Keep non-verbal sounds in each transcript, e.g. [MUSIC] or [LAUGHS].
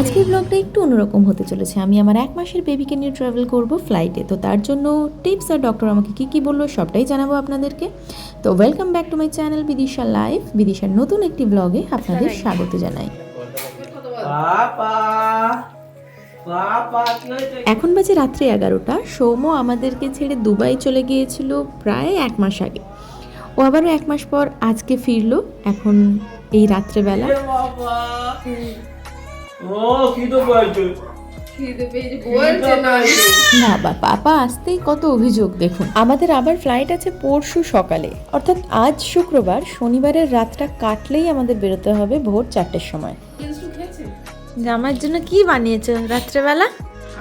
আজকের ব্লগটা একটু অন্যরকম হতে চলেছে। আমি আমার এক মাসের বেবিকে নিয়ে ট্রাভেল করব ফ্লাইটে তো তার জন্য টিপস আর ডক্টর আমাকে কী কী বলল সবটাই জানাব আপনাদেরকে। তো welcome back to my channel Bidisha live বিদিশার নতুন একটি ব্লগে আপনাদের স্বাগত জানাই। এখন বাজে রাত্রি এগারোটা। সৌম্য আমাদেরকে ছেড়ে দুবাই চলে গিয়েছিল প্রায় এক মাস আগে। ও আবারও এক মাস পর আজকে ফিরলো। এখন এই রাত্রেবেলা। ও তো বলছো বাবা পাপা আসতেই কত অভিযোগ দেখুন। আমাদের আবার ফ্লাইট আছে পরশু সকালে। অর্থাৎ আজ শুক্রবার শনিবারের রাতটা কাটলেই আমাদের বেরোতে হবে ভোর চারটের সময়। জামাইয়ের জন্য কি বানিয়েছো রাত্রেবেলা?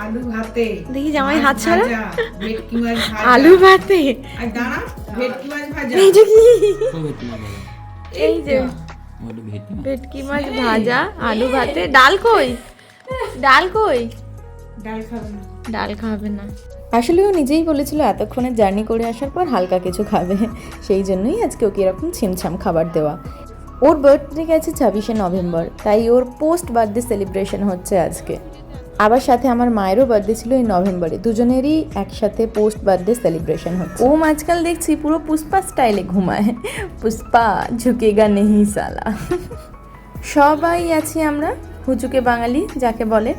আলু ভাতে। দেখি জামাই হাত ছাড়া। আলু ভাতে? এই যে। ভেটকি মাছ। ভাজা আলু ভাতে ডাল কই? ডাল কই? ডাল খাবে না। ডাল খাবে না। আসলে ও নিজেই বলেছিল এতক্ষণে জার্নি করে আসার পর হালকা কিছু খাবে। সেই জন্যই আজকে ওকে এরকম ছিমছাম খাবার দেওয়া। ওর বার্থডে গেছে ছাব্বিশে নভেম্বর তাই ওর পোস্ট বার্থডে সেলিব্রেশন হচ্ছে আজকে। আবার সাথে আমার মায়েরও বার্থডে ছিল এই নভেম্বরে। দুজনেরই একসাথে পোস্ট বার্থডে সেলিব্রেশন হচ্ছে। ও আজকাল দেখছি পুরো পুষ্পা স্টাইলে ঘুমায়। পুষ্পা, ঝুঁকেগা নেহি সালা। সবাই আছি আমরা হুচুকে বাঙালি যাকে বলে।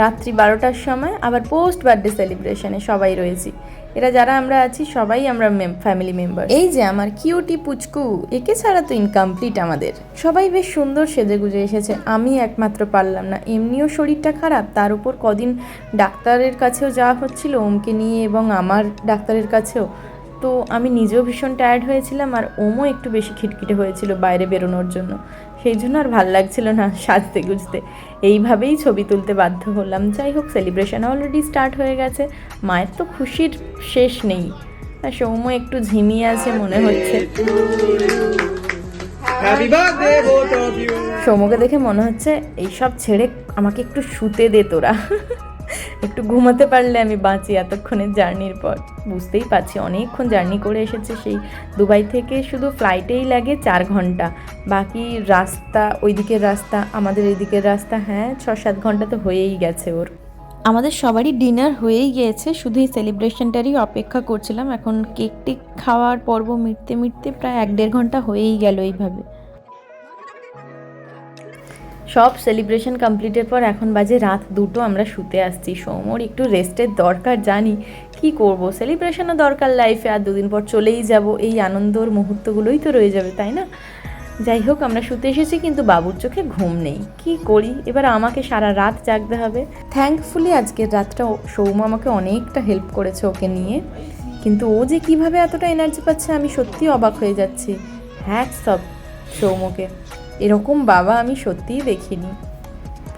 রাত্রি বারোটার সময়, আবার পোস্ট বার্থডে সেলিব্রেশনে সবাই রয়েছি। এরা যারা আমরা আছি, সবাই আমরা ফ্যামিলি মেম্বার এই যে আমার কিউটি পুচকু, একে ছাড়া তো ইনকমপ্লিট আমাদের। সবাই বেশ সুন্দর সেজে গুজে এসেছে, আমি একমাত্র পারলাম না। এমনিও শরীরটা খারাপ, তার উপর কদিন ডাক্তারের কাছেও যাওয়া হচ্ছিল, ওমকে নিয়ে এবং আমার ডাক্তারের কাছেও। তো আমি নিজেও ভীষণ টায়ার্ড হয়েছিলাম, আর ওমও একটু বেশি খিটখিটে হয়েছিল বাইরে বেরোনোর জন্য। সেই জন্য আর ভালো লাগছিল না সাজতে গুজতে। এইভাবেই ছবি তুলতে বাধ্য হলাম। যাই হোক সেলিব্রেশন অলরেডি স্টার্ট হয়ে গেছে। মায়ের তো খুশির শেষ নেই। আর সৌম্য একটু ঝিমিয়ে আছে মনে হচ্ছে। সৌম্যকে দেখে মনে হচ্ছে এইসব ছেড়ে আমাকে একটু শুতে দে তোরা। একটু ঘুমাতে পারলে আমি বাঁচি এতক্ষণের জার্নির পর। বুঝতেই পারছি, অনেকক্ষণ জার্নি করে এসেছে সেই দুবাই থেকে। শুধু ফ্লাইটেই লাগে চার ঘণ্টা। বাকি রাস্তা ওই দিকের রাস্তা, আমাদের এই দিকের রাস্তা হ্যাঁ ছ সাত ঘণ্টা তো হয়েই গেছে ওর। আমাদের সবারই ডিনার হয়েই গিয়েছে, শুধু এই সেলিব্রেশনটারই অপেক্ষা করছিলাম। এখন কেক টেক খাওয়ার পর্ব মিটতে মিটতে প্রায় এক দেড় ঘণ্টা হয়েই গেল এইভাবে। সব সেলিব্রেশন কমপ্লিটের পর এখন বাজে রাত দুটো, আমরা শুতে আসছি। সৌমর একটু রেস্টের দরকার, জানি কি করব। সেলিব্রেশনও দরকার লাইফে আর দুদিন পর চলেই যাব। এই আনন্দর মুহূর্তগুলোই তো রয়ে যাবে, তাই না? যাই হোক, আমরা শুতে এসেছি, কিন্তু বাবুর চোখে ঘুম নেই। কি করি? এবার আমাকে সারা রাত জাগতে হবে। থ্যাঙ্কফুলি আজকের রাতটা সৌম আমাকে অনেকটা হেল্প করেছে ওকে নিয়ে। কিন্তু ও যে কীভাবে এতটা এনার্জি পাচ্ছে, আমি সত্যি অবাক হয়ে যাচ্ছি। হ্যাঁ সব সৌমকে। এরকম বাবা আমি সত্যিই দেখিনি।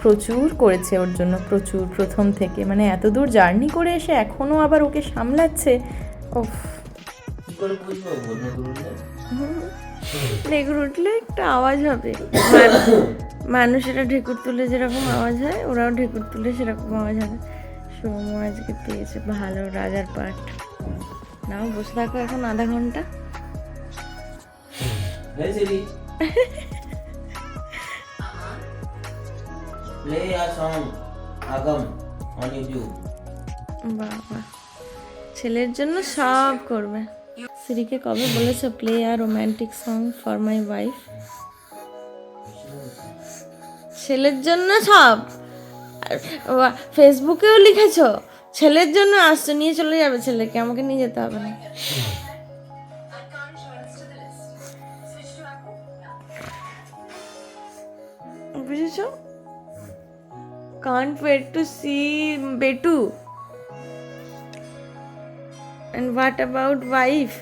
প্রচুর করেছে ওর জন্য প্রচুর প্রথম থেকে। মানে এত দূর জার্নি করে এসে এখনও আবার ওকে সামলাচ্ছে। ওফ বলব ঢেকুর উঠলে? একটা আওয়াজ হবে। মানুষেরা ঢেকুর তুলে যেরকম আওয়াজ হয় ওরাও ঢেকুর তুলে সেরকম আওয়াজ হবে। সৌম আজকে পেয়েছে ভালো রাজার পাট নাও বসে থাকো এখন আধা ঘণ্টা। [LAUGHS] Play a song, Agam, on YouTube. বাবা। ছেলের জন্য সব করবে। সিরিকে কবে বলেছ play a romantic song for my wife? ছেলের জন্য সব। ফেসবুকেও লিখেছো? ছেলের জন্য আসছো নিয়ে চলে যাবে ছেলেকে আমাকে নিয়ে যেতে হবে না বুঝেছ? Can't wait to see Betu. And what about wife?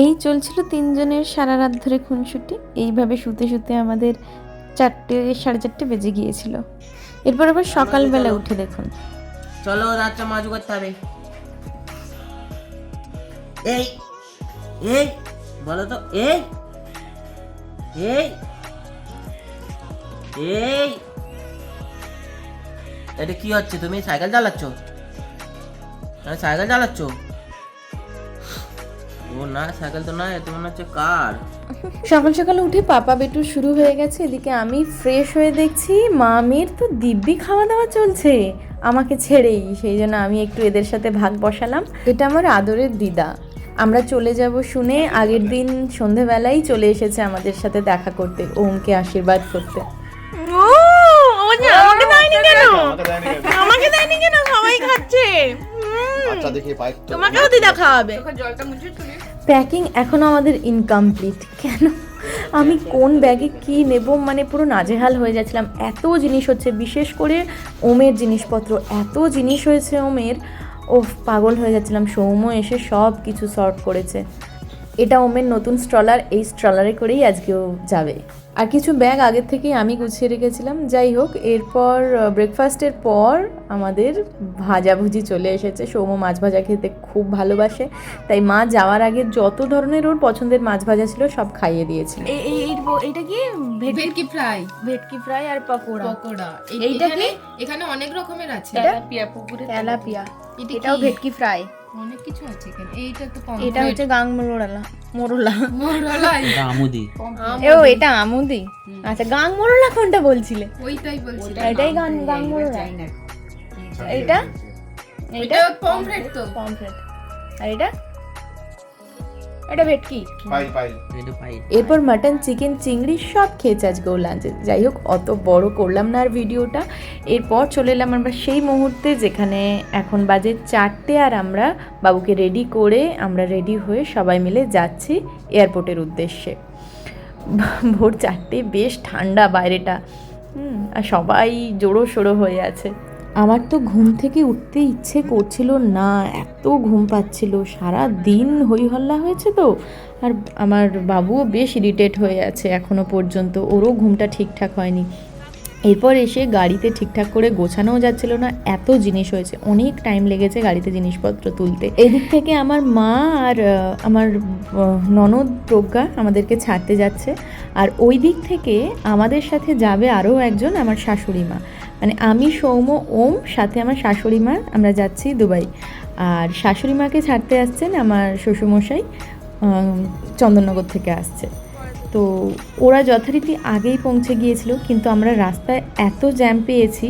এই চলছিল তিনজনের সারা রাত ধরে খুনসুটি এইভাবে শুতে শুতে আমাদের চারটে সাড়ে চারটে বেজে গিয়েছিল এরপর আবার সকালবেলা উঠে দেখুন চলো রাতটা মাজু করতে হবে এই এই বলো তো এই এই এই এটা কি হচ্ছে? তুমি সাইকেল চালাচ্ছ? হ্যাঁ সাইকেল চালাচ্ছ? ও ও না সাইকেল তো না এতে মনে হচ্ছে কার? সকাল সকাল উঠে পাপা বেটু শুরু হয়ে গেছে এদিকে আমি ফ্রেশ হয়ে দেখছি মামির তো দিব্যি খাওয়া দাওয়া চলছে আমাকে ছেড়েই সেই জন্য আমি একটু এদের সাথে ভাগ বসালাম। এটা আমার আদরের দিদা। আমরা চলে যাব শুনে আগের দিন সন্ধেবেলায় চলে এসেছে আমাদের সাথে দেখা করতে ওমকে আশীর্বাদ করতে। দেয়নি কেন? আমাকে দেয়নি কেন? সবাই খাচ্ছে। আচ্ছা দেখি পাইপ তো তোমাকেও দিদা খাওয়াবে। প্যাকিং এখনও আমাদের ইনকমপ্লিট কেন? আমি কোন ব্যাগে কি নেব? মানে পুরো নাজেহাল হয়ে যাচ্ছিলাম। এত জিনিস হচ্ছে বিশেষ করে ওমের জিনিসপত্র। এত জিনিস হয়েছে ওমের। ও পাগল হয়ে যাচ্ছিলাম। সৌম্য এসে সব কিছু সর্ট করেছে। এটা ওমের নতুন স্ট্রলার এই স্ট্রলারে করেই আজকেও যাবে। আর কিছু ব্যাগ আগের থেকেই আমি গুছিয়ে রেখেছিলাম। যাই হোক এরপর ব্রেকফাস্টের পর আমাদের ভাজাভুজি চলে এসেছে। সৌম্য মাছ ভাজা খেতে খুব ভালোবাসে। তাই মা যাওয়ার আগে যত ধরনের ওর পছন্দের মাছ ভাজা ছিল সব খাইয়ে দিয়েছিল। এটা কি? ভেটকি ফ্রাই। ভেটকি ফ্রাই আর পকোড়া। পকোড়া। এইটা এখানে এখানে অনেক রকমের আছে। তেলাপিয়া পুকুরে তেলাপিয়া। এটাও ভেটকি ফ্রাই। অনেক কিছু আছে এখানে। এইটা তো এটা হচ্ছে গাং মোরলা মোরলা। মোরলাই [LAUGHS] আমুদি। ও এটা আমুদি। আচ্ছা গাং মোরলা কোনটা বলছিলে? ওইটাই বলছিলে এটাই গাং গাং মোরলা? এটা এটা পমফ্রেট তো। পমফ্রেট আর এটা? এটা ভেটকি। এরপর মাটন চিকেন চিংড়ি সব খেয়েছে আজকে ও লাঞ্চে যাই হোক অত বড় করলাম না আর ভিডিওটা। এরপর চলে এলাম আমরা সেই মুহূর্তে যেখানে এখন বাজে চারটে আর আমরা বাবুকে রেডি করে আমরা রেডি হয়ে সবাই মিলে যাচ্ছি এয়ারপোর্টের উদ্দেশ্যে। ভোর চারটে বেশ ঠান্ডা বাইরেটা। হুম, আর সবাই জোড়ো সোড়ো হয়ে আছে। আমার তো ঘুম থেকে উঠতে ইচ্ছে করছিল না, এত ঘুম পাচ্ছিল, সারা দিন হই হল্লা হয়েছে তো। আর আমার বাবুও বেশ ইরিটেট হয়ে আছে এখনও পর্যন্ত, ওরও ঘুমটা ঠিকঠাক হয়নি। এরপর এসে গাড়িতে ঠিকঠাক করে গোছানোও যাচ্ছিল না, এত জিনিস হয়েছে, অনেক টাইম লেগেছে গাড়িতে জিনিসপত্র তুলতে। এদিক থেকে আমার মা আর আমার ননদ প্রজ্ঞা আমাদেরকে ছাড়তে যাচ্ছে। আর ওই দিক থেকে আমাদের সাথে যাবে আরও একজন আমার শাশুড়ি মা। মানে আমি, সৌম্য, ওম, সাথে আমার শাশুড়ি মা, আমরা যাচ্ছি দুবাই। আর শাশুড়ি মাকে ছাড়তে আসছেন আমার শ্বশুরমশাই চন্দননগর থেকে আসছে। তো ওরা যথারীতি আগেই পৌঁছে গিয়েছিল, কিন্তু আমরা রাস্তায় এত জ্যাম পেয়েছি,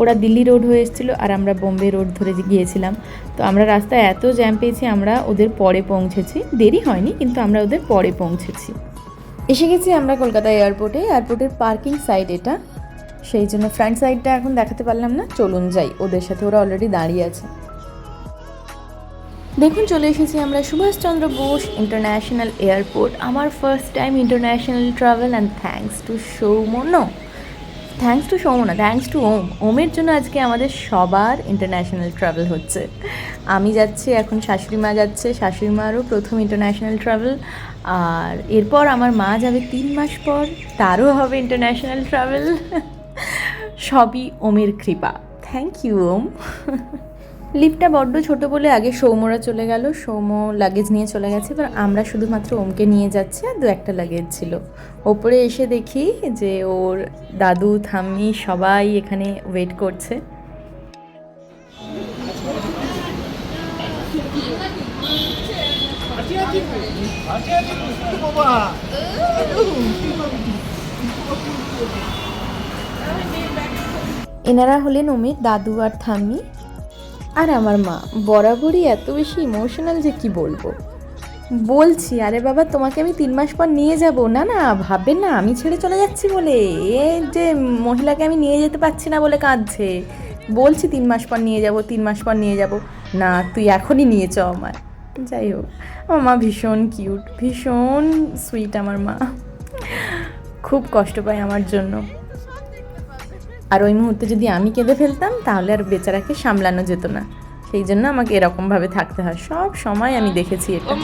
ওরা দিল্লি রোড হয়ে এসেছিল আর আমরা বোম্বে রোড ধরে গিয়েছিলাম। তো আমরা রাস্তায় এত জ্যাম পেয়েছি, আমরা ওদের পরে পৌঁছেছি। দেরি হয়নি, কিন্তু আমরা ওদের পরে পৌঁছেছি। এসে গেছি আমরা কলকাতা এয়ারপোর্টে এয়ারপোর্টের পার্কিং সাইড এটা। সেই জন্য ফ্রন্ট সাইডটা এখন দেখাতে পারলাম না। চলুন যাই, ওদের সাথে ওরা অলরেডি দাঁড়িয়ে আছে। দেখুন, চলে এসেছি আমরা সুভাষচন্দ্র বোস ইন্টারন্যাশনাল এয়ারপোর্ট আমার first time international travel and thanks to Soumon. Thanks to Soumon না থ্যাঙ্কস টু ওম। ওমের জন্য আজকে আমাদের সবার ইন্টারন্যাশনাল ট্রাভেল হচ্ছে। আমি যাচ্ছি, এখন শাশুড়ি মা যাচ্ছে, শাশুড়ি মারও প্রথম ইন্টারন্যাশনাল ট্রাভেল আর এরপর আমার মা যাবে তিন মাস পর, তারও হবে ইন্টারন্যাশনাল ট্রাভেল সবই ওমের কৃপা। থ্যাংক ইউ ওম। লিফটটা বড্ড ছোট বলে আগে সৌম্যরা চলে গেল, সৌম্য লাগেজ নিয়ে চলে গেছে, এবার আমরা শুধুমাত্র ওমকে নিয়ে যাচ্ছি আর দু একটা লাগেজ ছিল। ওপরে এসে দেখি যে ওর দাদু, ঠাম্মি সবাই এখানে ওয়েট করছে। এনারা হলেন ওমের দাদু আর ঠাম্মি আর আমার মা। বরাবরই এত বেশি ইমোশনাল যে কি বলব? বলছি, আরে বাবা, তোমাকে আমি তিন মাস পর নিয়ে যাব। না না, ভাববেন না, আমি ছেড়ে চলে যাচ্ছি বলে। এ যে মহিলাকে আমি নিয়ে যেতে পারছি না বলে কাঁদছে। বলছি, তিন মাস পর নিয়ে যাব, তিন মাস পর নিয়ে যাব। না, তুই এখনই নিয়ে চ আমার যাই হোক, আমার মা ভীষণ কিউট ভীষণ সুইট আমার মা। খুব কষ্ট পায় আমার জন্য। আর ওই মুহূর্তে যদি আমি কেঁদে ফেলতাম তাহলে আর বেচারাকে সামলানো যেত না। সেই জন্য আমাকে এরকমভাবে থাকতে হয়। সব সময় আমি দেখেছি এটা।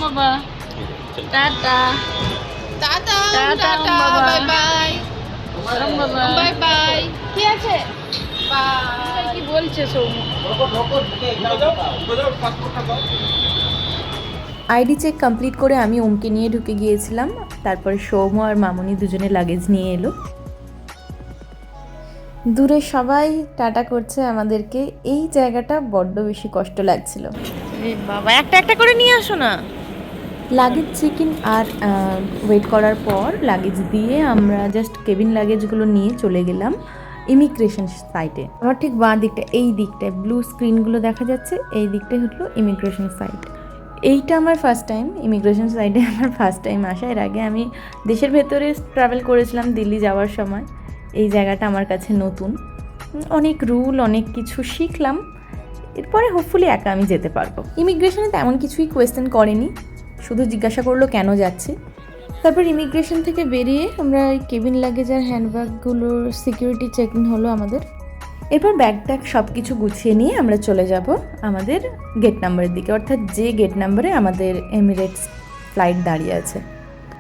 Tata. Tata bye bye. Bye bye. কি আছে? কি বলছে সৌম্য? আইডি চেক কমপ্লিট করে আমি ওমকে নিয়ে ঢুকে গিয়েছিলাম। তারপরে সৌম্য আর মামনি দুজনে লাগেজ নিয়ে এলো। দূরে সবাই টাটা করছে আমাদেরকে। এই জায়গাটা বড্ড বেশি কষ্ট লাগছিল। বাবা একটা একটা করে নিয়ে আসো না। লাগেজ চেক ইন আর ওয়েট করার পর লাগেজ দিয়ে আমরা জাস্ট কেবিন লাগেজগুলো নিয়ে চলে গেলাম ইমিগ্রেশন সাইটে আমার ঠিক বাঁ দিকটা এই দিকটায় ব্লু স্ক্রিনগুলো দেখা যাচ্ছে এই দিকটাই হলো ইমিগ্রেশন সাইট এইটা আমার ফার্স্ট টাইম ইমিগ্রেশন সাইটে আমার ফার্স্ট টাইম আসা। এর আগে আমি দেশের ভেতরে ট্রাভেল করেছিলাম দিল্লি যাওয়ার সময়। এই জায়গাটা আমার কাছে নতুন। অনেক রুল, অনেক কিছু শিখলাম। এরপরে হোপফুলি একা আমি যেতে পারব। ইমিগ্রেশনে তেমন কিছুই কোয়েশ্চেন করেনি। শুধু জিজ্ঞাসা করল, কেন যাচ্ছি? তারপর ইমিগ্রেশন থেকে বেরিয়ে আমরা কেবিন লাগেজ আর হ্যান্ডব্যাগগুলোর সিকিউরিটি চেকিং হলো আমাদের। এরপর ব্যাগ ট্যাগ সব কিছু গুছিয়ে নিয়ে আমরা চলে যাব আমাদের গেট নাম্বারের দিকে। অর্থাৎ যে গেট নাম্বারে আমাদের এমিরেটস ফ্লাইট দাঁড়িয়ে আছে।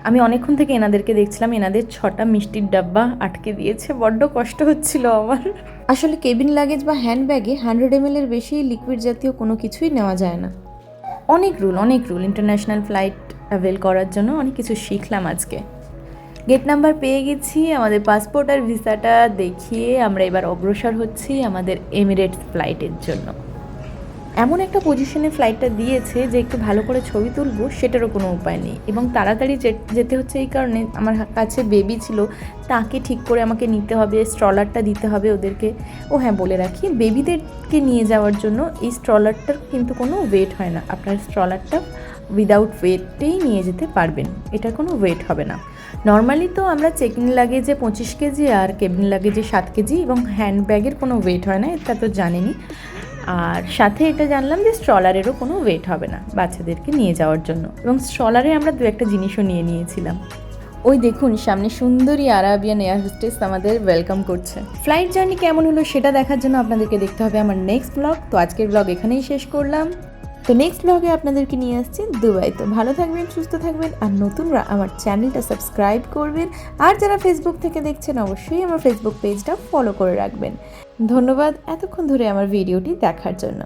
আমি অনেকক্ষণ থেকে এনাদেরকে দেখছিলাম এনাদের ছটা মিষ্টির ডাব্বা আটকে দিয়েছে বড্ড কষ্ট হচ্ছিল আমার। আসলে কেবিন লাগেজ বা হ্যান্ডব্যাগে হান্ড্রেড এম এর বেশি লিকুইড জাতীয় কোনো কিছুই নেওয়া যায় না। অনেক রুল অনেক রুল ইন্টারন্যাশনাল ফ্লাইট অ্যাভেল করার জন্য অনেক কিছু শিখলাম আজকে। গেট নাম্বার পেয়ে গেছি আমাদের পাসপোর্ট আর ভিসাটা দেখিয়ে আমরা এবার অগ্রসর হচ্ছি আমাদের এমিরেটস ফ্লাইটের জন্য। এমন একটা পজিশনে ফ্লাইটটা দিয়েছে যে একটু ভালো করে ছবি তুলবো, সেটারও কোনো উপায় নেই। এবং তাড়াতাড়ি যে- যেতে হচ্ছে এই কারণে আমার কাছে বেবি ছিল, তাকে ঠিক করে আমাকে নিতে হবে স্ট্রলারটা দিতে হবে ওদেরকে। ও হ্যাঁ বলে রাখি বেবিদেরকে নিয়ে যাওয়ার জন্য এই স্ট্রলারটার কিন্তু কোনো ওয়েট হয় না। আপনার স্ট্রলারটা উইদাউট ওয়েটেই নিয়ে যেতে পারবেন, এটার কোনো ওয়েট হবে না। নর্মালি তো আমরা চেকিং লাগেজে পঁচিশ কেজি আর কেবিন লাগেজে সাত কেজি এবং হ্যান্ডব্যাগের কোনো ওয়েট হয় না, এটা তো জানেনই। আর সাথে এটা জানলাম যে স্ট্রলারেরও কোনো ওয়েট হবে না বাচ্চাদেরকে নিয়ে যাওয়ার জন্য। এবং স্ট্রলারে আমরা দু একটা জিনিসও নিয়ে নিয়েছিলাম। ওই দেখুন সামনে সুন্দরী আরাবিয়ান এয়ার হোস্টেস আমাদের ওয়েলকাম করছে। ফ্লাইট জার্নি কেমন হলো সেটা দেখার জন্য আপনাদেরকে দেখতে হবে আমার নেক্সট ব্লগ তো আজকের ব্লগ এখানেই শেষ করলাম। তো নেক্সট ব্লগে আপনাদেরকে নিয়ে আসছি দুবাই তো ভালো থাকবেন সুস্থ থাকবেন আর নতুনরা আমার চ্যানেলটা সাবস্ক্রাইব করবেন। আর যারা ফেসবুক থেকে দেখছেন অবশ্যই আমার ফেসবুক পেজটা ফলো করে রাখবেন। ধন্যবাদ এতক্ষণ ধরে আমার ভিডিওটি দেখার জন্য।